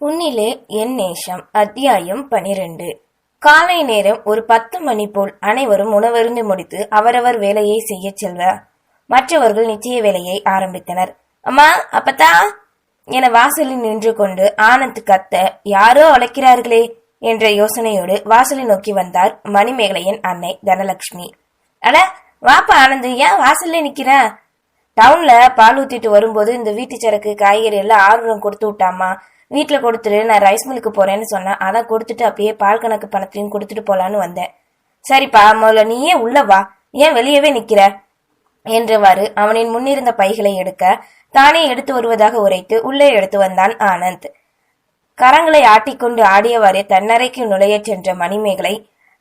உன்னிலே என் நேசம் அத்தியாயம் பனிரெண்டு. காலை நேரம் ஒரு பத்து மணி போல் அனைவரும் உணவருந்து முடித்து அவரவர் வேலையை செய்ய செல்வ. மற்றவர்கள் நிச்சய வேலையை ஆரம்பித்தனர். அம்மா அப்பத்தா! என வாசலில் நின்று கொண்டு ஆனந்த் கத்த யாரோ அழைக்கிறார்களே? என்ற யோசனையோடு வாசலை நோக்கி வந்தார் மணிமேகலையின் அன்னை தனலட்சுமி அட வாப்பா ஆனந்த் ஏன் வாசல்ல நிக்கிற? டவுன்ல பால் ஊத்திட்டு வரும்போது இந்த வீட்டு சரக்கு காய்கறி எல்லாம் ஆர்வம் கொடுத்து விட்டாமா வீட்டில் கொடுத்துட்டு நான் ரைஸ் மில்லுக்கு போறேன்னு சொன்னேன் அதான் கொடுத்துட்டு அப்படியே பால் கணக்கு பணத்தையும் கொடுத்துட்டு போலான்னு வந்தேன். சரிப்பா முதல்ல நீயே உள்ள வா. ஏன் வெளியவே நிக்கிற? என்றவாறு அவனின் முன்னிருந்த பைகளை எடுக்க தானே எடுத்து வருவதாக உரைத்து உள்ளே எடுத்து வந்தான் ஆனந்த். கரங்களை ஆட்டிக்கொண்டு ஆடியவாறே தன்னறைக்கு நுழையச் சென்ற மணிமேகலை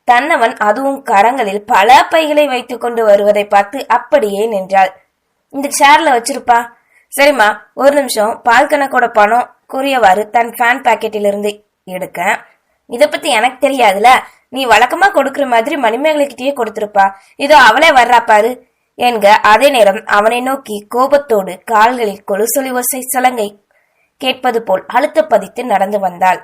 தன்னவன் அதுவும் கரங்களில் பல பைகளை வைத்துக் கொண்டு வருவதை பார்த்து அப்படியே நின்றாள். இந்த சேர்ல வச்சிருப்பா. சரிம்மா ஒரு நிமிஷம் பால் கணக்கோட பணம் கூறியவாறு தன் ஃபேன் பாக்கெட்டிலிருந்து எடுக்க இத பத்தி எனக்கு தெரியாதுல. நீ வழக்கமா கொடுக்குற மாதிரி மணிமேகலைக்கிட்டயே கொடுத்திருப்பா. இதோ அவளே வர்றா பாரு. என்க அதே நேரம் அவனை நோக்கி கோபத்தோடு கால்களில் கொலுசொலி ஒசை சலங்கை கேட்பது போல் அழுத்த பதித்து நடந்து வந்தாள்.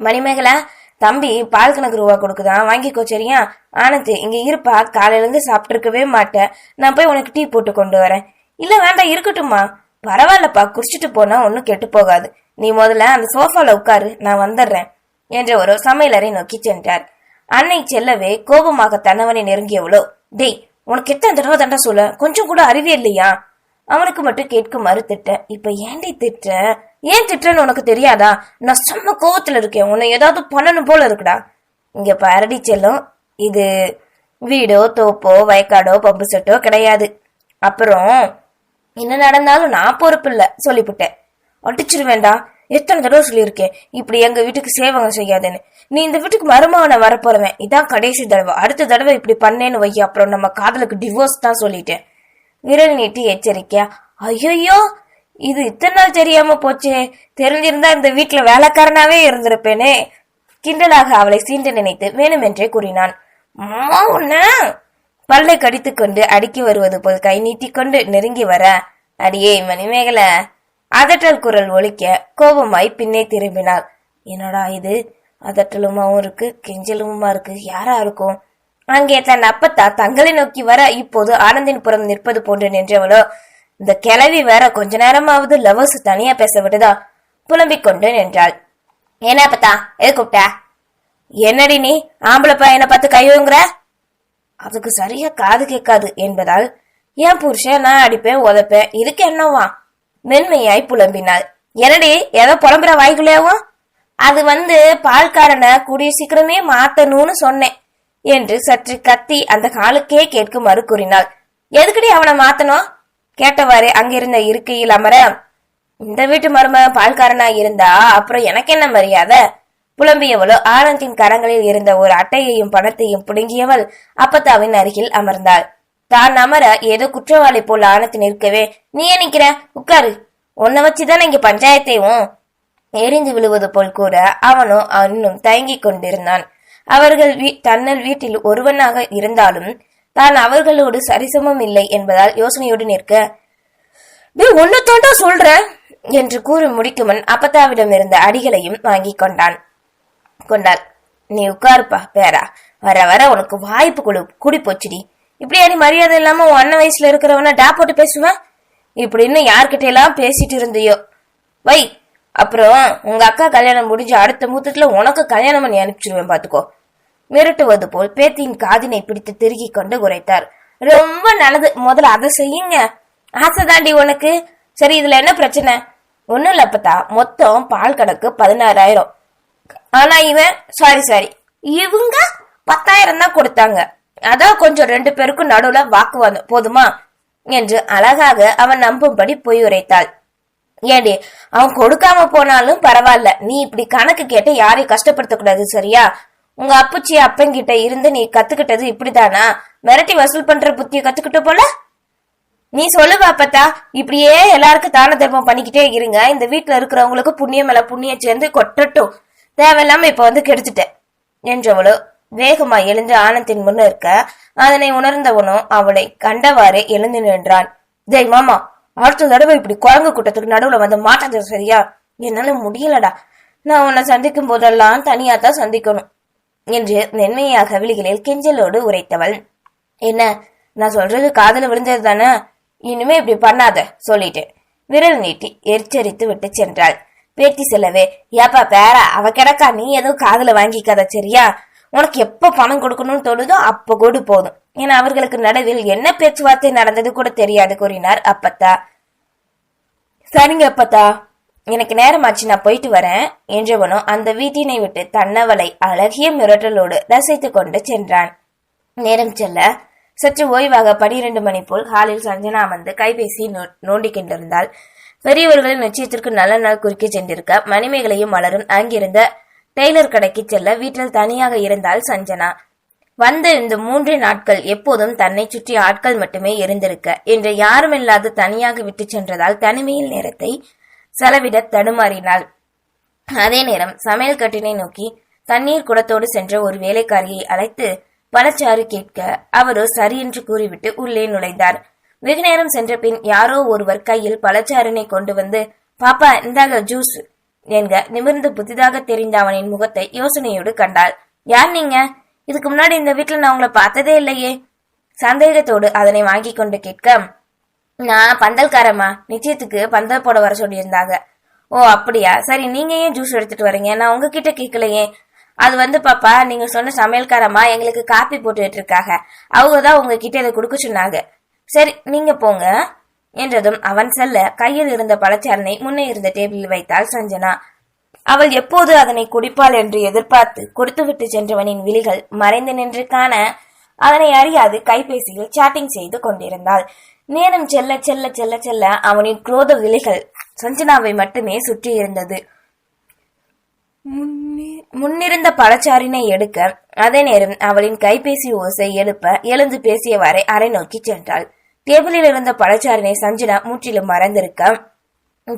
மணிமேகலா தம்பி பால் கணக்கு ரூபா கொடுக்குதான். வாங்கிக்கோ சரியா? ஆனந்த் இங்க இருப்பா. காலையில இருந்து சாப்பிட்டுருக்கவே மாட்டேன். நான் போய் உனக்கு டீ போட்டு கொண்டு வரேன். இல்ல வேண்டாம். இருக்கட்டும்மா. பரவாயில்லப்பா குடிச்சிட்டு போனா ஒன்னும் கெட்டு போகாது. நீ முதல்ல அந்த சோஃபால உட்காரு நான் வந்துடுறேன் என்ற ஒரு சமையலறை நோக்கி சென்றார். அன்னை செல்லவே கோபமாக தன்னவனை நெருங்கியவளோ டேய் உனக்கு எத்தனை தடவை தண்டா சொல்ல? கொஞ்சம் கூட அறிவே இல்லையா? அவனுக்கு மட்டும் கேட்குமாறு திட்ட இப்ப ஏண்டி திட்ட ஏன் திட்டன்னு உனக்கு தெரியாதா? நான் செம்ம கோவத்துல இருக்கேன் உன்னை ஏதாவது பண்ணணும் போல இருக்குடா. இங்க பரடி செல்லும் இது வீடோ தோப்போ வயக்காடோ பம்பு செட்டோ கிடையாது. அப்புறம் என்ன நடந்தாலும் நான் பொறுப்பு இல்ல சொல்லிவிட்டேன் அடிச்சிருவேண்டா எத்தனை தடவை சொல்லியிருக்கேன் இப்படி எங்க வீட்டுக்கு சேவங்க செய்யாதேன்னு. நீ இந்த வீட்டுக்கு மருமகனை வரப்போறவன் இதான் கடைசி தடவை. அடுத்த தடவை இப்படி பண்ணேன்னு வை அப்புறம் நம்ம காதலுக்கு டிவோர்ஸ் தான் சொல்லிட்டேன். விரல் நீட்டி எச்சரிக்கையா ஐயோ இது இத்தனை நாள் தெரியாம போச்சே தெரிஞ்சிருந்தா இந்த வீட்டுல வேலைக்காரனாவே இருந்திருப்பேனே. கிண்டலாக அவளை சீண்ட நினைத்து வேணுமென்றே கூறினான். உன்ன பல்லை கடித்துக்கொண்டு அடுக்கி வருவது போல் கை நீட்டிக்கொண்டு நெருங்கி வர. அடியே மணிமேகல. அதட்டல் குரல் ஒழிக்க கோபமாய் பின்னே திரும்பினாள். என்னடா இது? அதட்டலுமாவும் இருக்கு கெஞ்சலுமா இருக்கு யாரா இருக்கும்? அங்கே தன் அப்பத்தா தங்களை நோக்கி வர இப்போது ஆனந்தின் புறம் நிற்பது போன்று நின்றவளோ? இந்த கிளவி வேற கொஞ்ச நேரமாவது லவர்ஸ் தனியா பேச விடுதா? புலம்பிக் கொண்டு நின்றாள். என்ன அப்பத்தா எது கூப்பிட்ட? என்னடி நீ? ஆம்பளை பையனை பார்த்து கையுங்கிற அதுக்கு சரியா காது கேட்காது என்பதால் என் புருஷன் நான் அடிப்பேன் உதைப்பேன் இதுக்கு என்னவா? மென்மையாய் புலம்பினாள். என்னடி ஏதோ புலம்புற வாய்க்குள்ளேவும் அது வந்து பால்காரனை கூடிய சீக்கிரமே மாத்தணும்னு சொன்னேன் என்று சற்று கத்தி அந்த காலுக்கே கேட்குமாறு கூறினாள். எதுக்கடி அவனை மாத்தணும்? கேட்டவாறு அங்கிருந்த இருக்கையில் அமர. இந்த வீட்டு மருமகன் பால்காரனா இருந்தா அப்புறம் எனக்கு என்ன மரியாதை? புலம்பியவளோ ஆனந்தின் கரங்களில் இருந்த ஒரு அட்டையையும் பணத்தையும் புடுங்கியவள் அப்பத்தாவின் அருகில் அமர்ந்தாள். தான் அமர ஏதோ குற்றவாளி போல் ஆனந்த் நிற்கவே. நீ நிக்கிற உட்காரு. உன்னை வச்சுதான் இங்க பஞ்சாயத்தையும் எரிந்து விழுவது போல் கூட அவனோ இன்னும் தயங்கிக் கொண்டிருந்தான். அவர்கள் வீ- தன்னல் வீட்டில் ஒருவனாக இருந்தாலும் தான் அவர்களோடு சரிசமம் இல்லை என்பதால் யோசனையோடு நிற்க. டே ஒன்னு தோண்டா சொல்ற என்று கூறி முடிக்குமன் அப்பத்தாவிடம் இருந்த அடிகளையும் வாங்கி கொண்டான். கொண்டாள். நீ உட்காருப்பா பேரா. வர வர உனக்கு வாய்ப்பு குடு. குடி போச்சுடி. இப்படியா நீ மரியாதை இல்லாம உன் அண்ணன் வயசுல இருக்கிறவன டா போட்டு பேசுவேன் இப்படின்னு யார்கிட்ட எல்லாம் பேசிட்டு இருந்தியோ? வை அப்புறம் உங்க அக்கா கல்யாணம் முடிஞ்சு அடுத்த மூத்தத்துல உனக்கு கல்யாணம் பண்ணி அனுப்பிச்சிருவேன் பாத்துக்கோ. மிரட்டுவது போல் பேத்தியின் காதினை பிடித்து திருகி கொண்டு உரைத்தார். ரொம்ப நல்லது. முதல்ல அதை செய்யுங்க. ஆசை தாண்டி உனக்கு. சரி இதுல என்ன பிரச்சனை? ஒண்ணும் இல்லப்பத்தா மொத்தம் பால் கணக்கு பதினாறாயிரம். ஆனா இவன் சாரி சாரி இவங்க பத்தாயிரம் தான் கொடுத்தாங்க. அதான் கொஞ்சம் ரெண்டு பேருக்கும் நடுவுல வாக்குவாதம் போதுமா? என்று அழகாக அவன் நம்பும்படி பொய் உரைத்தாள். ஏடி அவன் கொடுக்காம போனாலும் பரவாயில்ல. நீ இப்படி கணக்கு கேட்டு யாரையும் கஷ்டப்படுத்த கூடாது சரியா? உங்க அப்புச்சி அப்பங்கிட்ட இருந்து நீ கத்துக்கிட்டது இப்படிதானா? மிரட்டி வசூல் பண்ற புத்திய கத்துக்கிட்ட போல? நீ சொல்லு பாப்பத்தா இப்படியே எல்லாருக்கும் தான தர்மம் பண்ணிக்கிட்டே இருங்க. இந்த வீட்டுல இருக்கிறவங்களுக்கு புண்ணியம் மேல புண்ணியம் சேர்ந்து கொட்டட்டும். தேவையில்லாம இப்ப வந்து கெடுத்துட்டேன். என்றவளோ வேகமா எழுந்து ஆனந்தின் முன்ன இருக்க அதனை உணர்ந்தவனோ அவளை கண்டவாறே எழுந்து நின்றான். ஜெய் மாமா அடுத்த தடவை இப்படி குரங்கு கூட்டத்துக்கு நடுவுல வந்து மாட்டாது சரியா? என்னால முடியலடா. நான் உன்னை சந்திக்கும் போதெல்லாம் தனியா தான் சந்திக்கணும் என்று மென்மையாக விழிகளில் கெஞ்சலோடு உரைத்தவள். என்ன நான் சொல்றது காதல விழுந்தது தானே இனிமே இப்படி பண்ணாத சொல்லிட்டேன் விரல் நீட்டி எச்சரித்து விட்டு சென்றாள். பேத்தி செல்லவே ஏப்பா பேர அவ கிடக்கா நீ எதுவும் காதுல வாங்கிக்காத சரியா? உனக்கு எப்ப பணம் கொடுக்கணும்னு தோணுதோ அப்ப கொடு போதும். ஏன்னா அவர்களுக்கு நடுவில் என்ன பேச்சுவார்த்தை நடந்தது கூட தெரியாது கூறினார் அப்பத்தா. சரிங்க அப்பத்தா. எனக்கு நேரமாச்சு நான் போயிட்டு வரேன் என்றவனோ அந்த வீட்டினை விட்டு தன்னவளை அழகிய மிரட்டலோடு ரசித்துக் கொண்டு சென்றான். நேரம் செல்ல. சற்று ஓய்வாக பனிரெண்டு மணி போல் ஹாலில் சஞ்சனா வந்து கைபேசி நோ- நோண்டிக் கொண்டிருந்தாள். பெரியவர்களின் நிச்சயத்திற்கு நல்ல நாள் குறுக்கி சென்றிருக்க மணிமேகலையும் மலரும் அங்கிருந்த டெய்லர் கடைக்கு செல்ல வீட்டில் தனியாக இருந்தால் சஞ்சனா. வந்த இந்த மூன்று நாட்கள் எப்போதும் தன்னை சுற்றி ஆட்கள் மட்டுமே இருந்திருக்க என்று யாருமில்லாது தனியாக விட்டு சென்றதால் தனிமையில் நேரத்தை செலவிட தடுமாறினாள். அதே நேரம் சமையல் கட்டினை நோக்கி தண்ணீர் குடத்தோடு சென்ற ஒரு வேலைக்காரியை அழைத்து பழச்சாறு கேட்க அவரோ சரி என்று கூறிவிட்டு உள்ளே நுழைந்தார். வெகு நேரம் சென்ற பின் யாரோ ஒருவர் கையில் பழச்சாறினை கொண்டு வந்து பாப்பா இந்தாக ஜூஸ் என்க நிமிர்ந்து புதிதாக தெரிந்த அவனின் முகத்தை யோசனையோடு கண்டாள். யார் நீங்க? இதுக்கு முன்னாடி இந்த வீட்டுல நான் உங்களை பார்த்ததே இல்லையே. சந்தேகத்தோடு அதனை வாங்கி கொண்டு கேட்க நான் பந்தல்காரம்மா. நிச்சயத்துக்கு பந்தல் போட வர சொல்லியிருந்தாங்க. ஓ அப்படியா? சரி நீங்க ஏன் ஜூஸ் எடுத்துட்டு வரீங்க? நான் உங்ககிட்ட கேட்கலையே. அது வந்து பாப்பா நீங்க சொன்ன சமையல்காரம்மா எங்களுக்கு காப்பி போட்டுட்டு இருக்காங்க அவங்க தான் உங்ககிட்ட இதை கொடுக்க சொன்னாங்க. சரி நீங்க போங்க என்றதும் அவன் செல்ல கையில் இருந்த பழச்சாரனை முன்னே இருந்த டேபிளில் வைத்தாள் சஞ்சனா. அவள் எப்போது அதனை குடிப்பாள் என்று எதிர்பார்த்து கொடுத்துவிட்டு சென்றவனின் விழிகள் மறைந்து நின்று காண அதனை அறியாது கைபேசியில் சாட்டிங் செய்து கொண்டிருந்தாள். நேரம் செல்ல செல்ல செல்ல செல்ல அவனின் குரோத விழிகள் சஞ்சனாவை மட்டுமே சுற்றி இருந்தது. முன்னிருந்த பழச்சாரினை எடுக்க அதே நேரம் அவளின் கைபேசி ஓசை எழுப்ப எழுந்து பேசியவாறே அறை நோக்கி சென்றாள். டேபிளில் இருந்த பழச்சாறினை சஞ்சனா முற்றிலும் மறந்திருக்க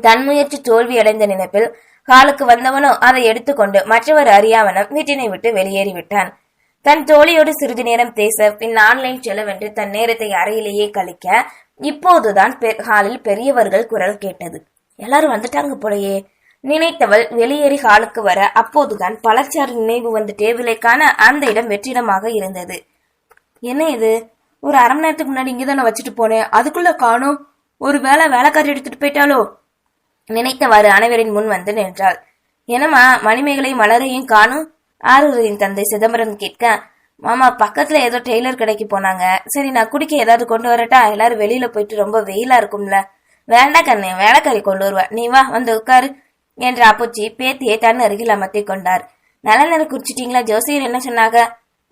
தன் முயற்சி தோல்வியடைந்த நினைப்பில் காலுக்கு வந்தவனோ அதை எடுத்துக்கொண்டு மற்றவர் அறியாவனும் வீட்டினை விட்டு வெளியேறிவிட்டான். தன் தோழியோடு சிறிது நேரம் பேச பின் ஆன்லைன் செலவென்று தன் நேரத்தை அறையிலேயே கழிக்க இப்போதுதான் ஹாலில் பெரியவர்கள் குரல் கேட்டது. எல்லாரும் வந்துட்டாங்க போலயே. நினைத்தவள் வெளியேறி ஹாலுக்கு வர அப்போதுதான் பழச்சாறு நினைவு வந்த டேபிளை காண அந்த இடம் வெற்றிடமாக இருந்தது. என்ன இது? ஒரு அரை மணி நேரத்துக்கு முன்னாடி இங்கே தானே வச்சுட்டு போனேன். அதுக்குள்ள காணும் ஒரு வேலை வேலைக்காரி எடுத்துட்டு போயிட்டாலோ நினைத்தவாறு அனைவரின் முன் வந்து நின்றாள். என்னம்மா மணிமேகலை மலரையும் காணும்? ஆரூரின் தந்தை சிதம்பரம் கேட்க மாமா பக்கத்துல ஏதோ டெய்லர் கடைக்கு போனாங்க. சரி நான் குடிக்க ஏதாவது கொண்டு வரட்டா? எல்லாரும் வெளியில போயிட்டு ரொம்ப வெயிலா இருக்கும்ல. வேண்டாம் கண்ணே வேலைக்காரி கொண்டு வருவா. நீ வா வந்து உட்காரு என்ற அப்பூச்சி பேத்தியை தன் அருகில் அமர்த்தி கொண்டார். நல்ல நேரம் குடிச்சிட்டீங்களா? ஜோசியர் என்ன சொன்னாங்க?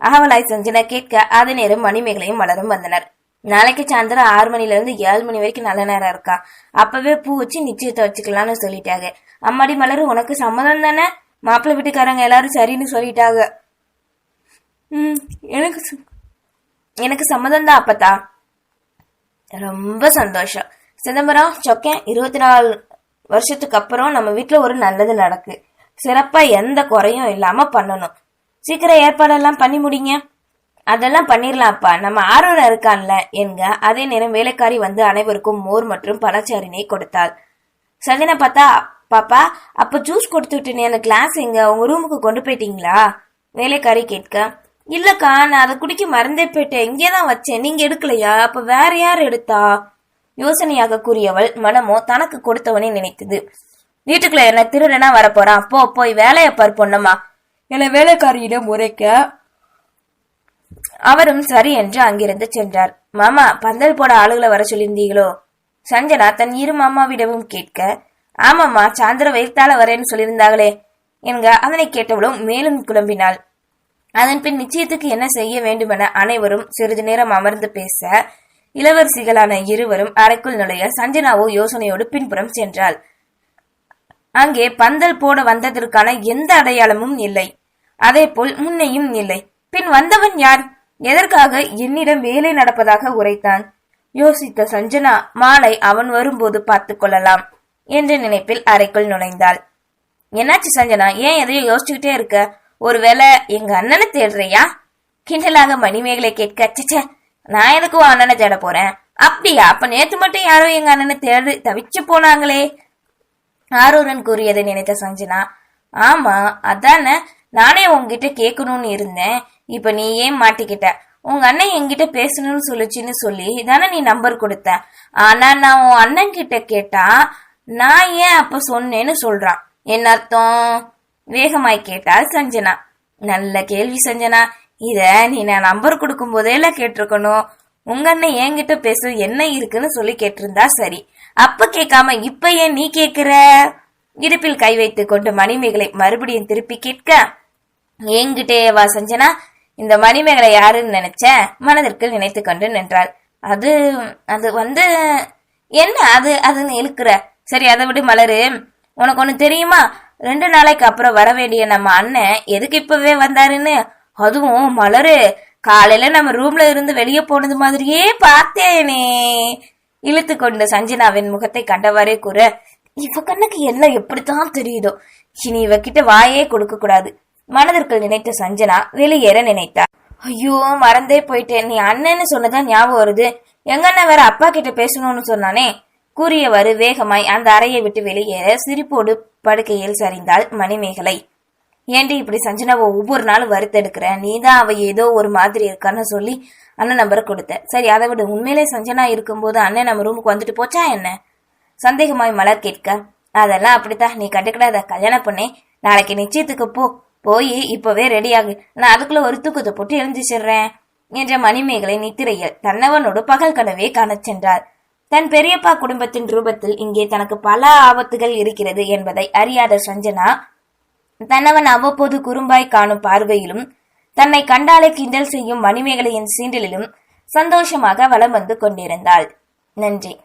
அகவலாய் செஞ்சன கேட்க அதே நேரம் மணிமேகலையும் மலரும் வந்தனர். நாளைக்கு சாயந்தரம் ஆறு மணில இருந்து ஏழு மணி வரைக்கும் நல்ல நேரம் இருக்கா? அப்பவே பூ வச்சு நிச்சயத்தை வச்சுக்கலாம்னு சொல்லிட்டாங்க. அம்மாடி மலரும் உனக்கு சம்மதம் தானே? மாப்பிள்ளை வீட்டுக்காரங்க எல்லாரும் சரின்னு சொல்லிட்டாங்க. ம் எனக்கு எனக்கு சம்மதம் தான் அப்பத்தா. ரொம்ப சந்தோஷம். சிதம்பரம் சொக்கேன் இருபத்தி நாலு வருஷத்துக்கு அப்புறம் நம்ம வீட்டில் ஒரு நல்லது நடக்கு. சிறப்பா எந்த குறையும் இல்லாம பண்ணணும். சீக்கிரம் ஏற்பாடெல்லாம் பண்ணி முடிங்க. அதெல்லாம் பண்ணிடலாம்ப்பா நம்ம ஆர்வம் இருக்கான்ல என்க. அதே நேரம் வேலைக்காரி வந்து அனைவருக்கும் மோர் மற்றும் பழச்சாரினை கொடுத்தாள். சஞ்சனா பார்த்தா பாப்பா அப்ப ஜூஸ் கொடுத்து விட்டேனே அந்த கிளாஸ் எங்க? உங்க ரூமுக்கு கொண்டு போயிட்டீங்களா? வேலைக்காரி கேட்க இல்லக்கா நான் அதை குடிக்க மறந்தே போயிட்டேன். இங்கே தான் வச்சேன். நீங்க எடுக்கலையா? அப்ப வேற யார் எடுத்தா? யோசனையாக கூறியவள் மனமோ தனக்கு கொடுத்தவனே நினைத்தது. வீட்டுக்குள்ள என்ன திருடனா வரப்போறான். போ போய் வேலையை பார் பொண்ணம்மா என வேலைக்காரியிடம் உரைக்க அவரும் சரி என்று அங்கிருந்து சென்றார். மாமா பந்தல் போட ஆளுகளை வர சொல்லியிருந்தீங்களோ? சஞ்சனா தன் இரு மாமாவிடமும் கேட்க ஆமாம்மா சாயந்தர வைத்தால வரேன்னு சொல்லியிருந்தாங்களே. என்க அதனை கேட்டவளும் மேலும் குழம்பினாள். அதன் பின் நிச்சயத்துக்கு என்ன செய்ய வேண்டுமென அனைவரும் சிறிது நேரம் அமர்ந்து பேச இளவரசிகளான இருவரும் அறைக்குள் நுழைய சஞ்சனாவோ யோசனையோடு பின்புறம் சென்றாள். அங்கே பந்தல் போட வந்ததற்கான எந்த அடையாளமும் இல்லை. அதேபோல் முன்னையும் இல்லை. பின் வந்தவன் யார்? எதற்காக என்னிடம் வேலை நடப்பதாக உரைத்தான்? யோசித்த சஞ்சனா மாலை அவன் வரும்போது பார்த்து கொள்ளலாம் என்ற நினைப்பில் அறைக்குள் நுழைந்தாள். என்னாச்சு சஞ்சனா ஏன் எதையோ யோசிச்சுக்கிட்டே இருக்க? ஒருவேளை எங்க அண்ணனை தேடுறியா? கிண்டலாக மணிமேகலை கேட்க ச்சே நான் எதுக்கு அண்ணனை தேட போறேன்? அப்படியா? அப்ப நேத்து மட்டும் யாரோ எங்க அண்ணனை தேடு தவிச்சு போனாங்களே. ஆரூரன் கூறியதை நினைத்த சஞ்சனா ஆமா அதானே நானே உங்ககிட்ட கேட்கணும்னு இருந்தேன். இப்ப நீ ஏன் மாட்டிக்கிட்ட? உங்க அண்ணன் என்கிட்ட பேசணும்னு சொல்லுச்சுன்னு சொல்லி தானே நீ நம்பர் கொடுத்த. ஆனா நான் உன் அண்ணன் கிட்ட கேட்டா நான் ஏன் அப்ப சொன்னேன்னு சொல்றான். என்ன அர்த்தம்? வேகமாய் கேட்டாள் சஞ்சனா. நல்ல கேள்வி சஞ்சனா. இத நீ நான் நம்பர் கொடுக்கும் போதேல கேட்டிருக்கணும். உங்க அண்ணன் என்கிட்ட பேச என்ன இருக்குன்னு சொல்லி கேட்டிருந்தா சரி. அப்ப கேட்காம இப்ப ஏன் நீ கேக்குற? இடுப்பில் கை வைத்துக் கொண்டு மணிமேகலை மறுபடியும் திருப்பி கேட்க என்கிட்டே வா சஞ்சனா. இந்த மணிமேகலை யாருன்னு நினைச்ச? மனதிற்கு நினைத்து கொண்டு நின்றாள். அது அது வந்து என்ன அது அதுன்னு இழுக்கிற? சரி அதை விட மலரு. உனக்கு ஒண்ணு தெரியுமா? ரெண்டு நாளைக்கு அப்புறம் வர வேண்டிய நம்ம அண்ணன் எதுக்கு இப்பவே வந்தாருன்னு? அதுவும் மலரு. காலையில நம்ம ரூம்ல இருந்து வெளியே போனது மாதிரியே பார்த்தேனே. இழுத்து கொண்டு சஞ்சனாவின் முகத்தை கண்டவாறே கூற இவ கண்ணுக்கு எல்லாம் எப்படித்தான் தெரியுதோ? இனி இவகிட்ட வாயே கொடுக்க கூடாது. மனதிற்குள் நினைத்த சஞ்சனா வெளியேற நினைத்தார். ஐயோ மறந்தே போயிட்டேன். நீ அண்ணன்னு சொன்னதான் ஞாபகம் வருது. எங்க அண்ணன் வேற அப்பா கிட்ட பேசணும்னு சொன்னானே? கூறியவாறு வேகமாய் அந்த அறையை விட்டு வெளியேற சிரிப்போடு படுக்கையில் சரிந்தாள் மணிமேகலை. ஏண்டி இப்படி சஞ்சனாவை ஒவ்வொரு நாளும் வறுத்தெடுக்கிற? நீதான் அவ ஏதோ ஒரு மாதிரி இருக்கான்னு சொல்லி அண்ணன் நம்பரை கொடுத்த சரி அதை விட. உண்மையிலே சஞ்சனா இருக்கும்போது அண்ணன் நம்ம ரூமுக்கு வந்துட்டு போச்சா என்ன? சந்தேகமாய் மலர் கேட்க அதெல்லாம் அப்படித்தான். நீ கண்டுக்கிடாத. கல்யாணம் பண்ணே. நாளைக்கு நிச்சயத்துக்கு போ. போய் இப்பவே ரெடி ஆகு. நான் அதுக்குள்ள ஒரு தூக்கத்தை போட்டு எழுந்துச்சிடுறேன் என்ற மணிமேகலை நித்திரையில் தன்னவனோடு பகல் கனவே காணச் சென்றார் தன் பெரியப்பா குடும்பத்தின் ரூபத்தில் இங்கே தனக்கு பல ஆபத்துகள் இருக்கிறது என்பதை அறியாத சஞ்சனா தன்னவன் அவ்வப்போது குறும்பாய் காணும் பார்வையிலும் தன்னை கண்டாலே கிண்டல் செய்யும் மணிமேகலையின் சீண்டலிலும் சந்தோஷமாக வலம் வந்து கொண்டிருந்தாள். நன்றி.